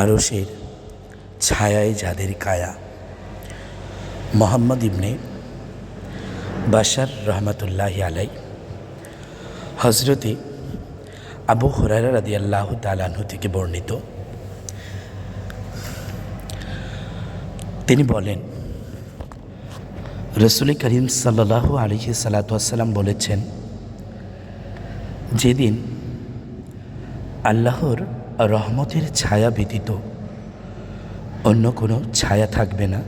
আরশের ছায়ায় যাদের কায়া। মোহাম্মদ ইবনে বাশার রহমতুল্লাহ আলাই হজরতে আবু হুরারা রাদি আল্লাহ তালাহু থেকে বর্ণিত। তিনি বলেন, রসুল করিম সাল্লাহ আলহি সালাতাম বলেছেন, যেদিন আল্লাহর রহমতের ছায়া ব্যতীত অন্য কোনো ছায়া থাকবে না।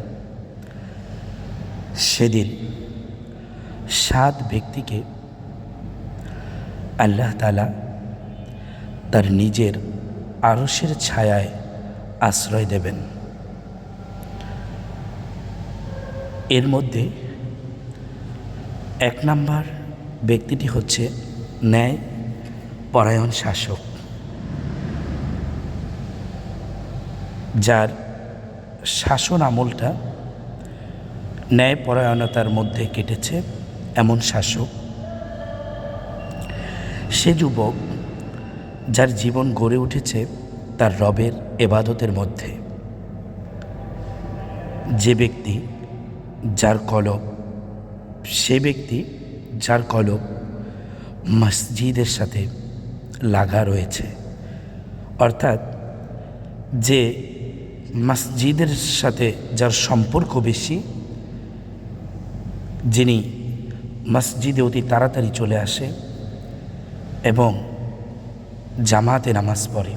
সেদিন সাত ব্যক্তিকে আল্লাহ তালা তার নিজের আরসের ছায়ায় আশ্রয় দেবেন। এর মধ্যে এক নাম্বার ব্যক্তিটি হচ্ছে ন্যায় পরায়ণ শাসক। যার শাসন আমলটা ন্যায়পরায়ণতার মধ্যে কেটেছে এমন শাসক। সে যুবক যার জীবন গড়ে উঠেছে তার রবের এবাদতের মধ্যে। যে ব্যক্তি যার কলব, সে ব্যক্তি যার কলব মসজিদের সাথে লাগা রয়েছে। অর্থাৎ যে মসজিদের সাথে যার সম্পর্ক বেশি, যিনি মসজিদে অতি তাড়াতাড়ি চলে আসে এবং জামাতে নামাজ পড়ে।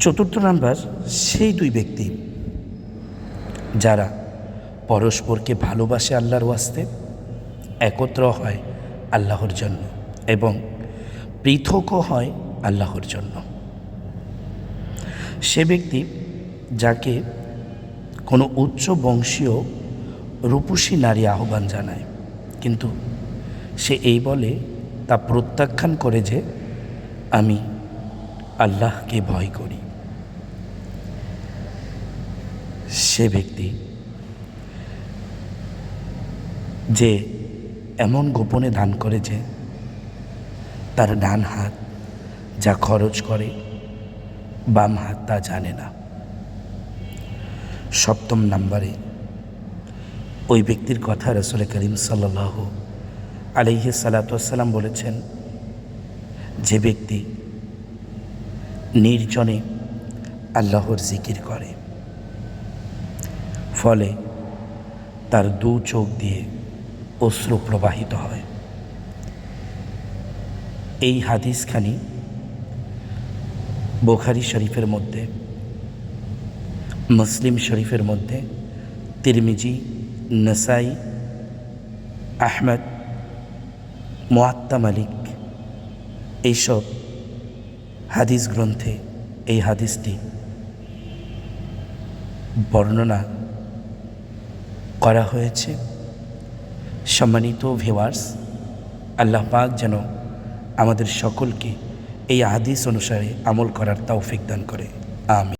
চতুর্থ নাম্বার, সেই দুই ব্যক্তি যারা পরস্পরকে ভালোবাসে আল্লাহর ওয়াস্তে, একত্র হয় আল্লাহর জন্য এবং পৃথকও হয় আল্লাহর জন্য। সে ব্যক্তি যাকে কোনো উচ্চ বংশীয় রূপসী নারী আহ্বান জানায়। কিন্তু সে এই বলে তা প্রত্যাখ্যান করে যে, আমি আল্লাহকে ভয় করি। সে ব্যক্তি যে এমন গোপনে দান করে যে, তার ডান হাত যা খরচ করে বাম হাত তা জানে না। সপ্তম নাম্বারে, ওই ব্যক্তির কথা রসুল করিম সাল্লাহ আলহি সালাতাম বলেছেন, যে ব্যক্তি নির্জনে আল্লাহর জিকির করে, ফলে তার দু চোখ দিয়ে অশ্রু প্রবাহিত হয়। এই হাদিসখানি বোখারি শরীফের মধ্যে, মুসলিম শরীফের মধ্যে, তিরমিজি, নসাই, আহমেদ মোয়াত্তা মালিক, এইসব হাদিস গ্রন্থে এই হাদিসটি বর্ণনা করা হয়েছে। সম্মানিত ভিওয়ার্স আল্লাহ পাক যেন আমাদের সকলকে এই হাদিস অনুসারে আমল করার তাও ফিকদান করে। আমি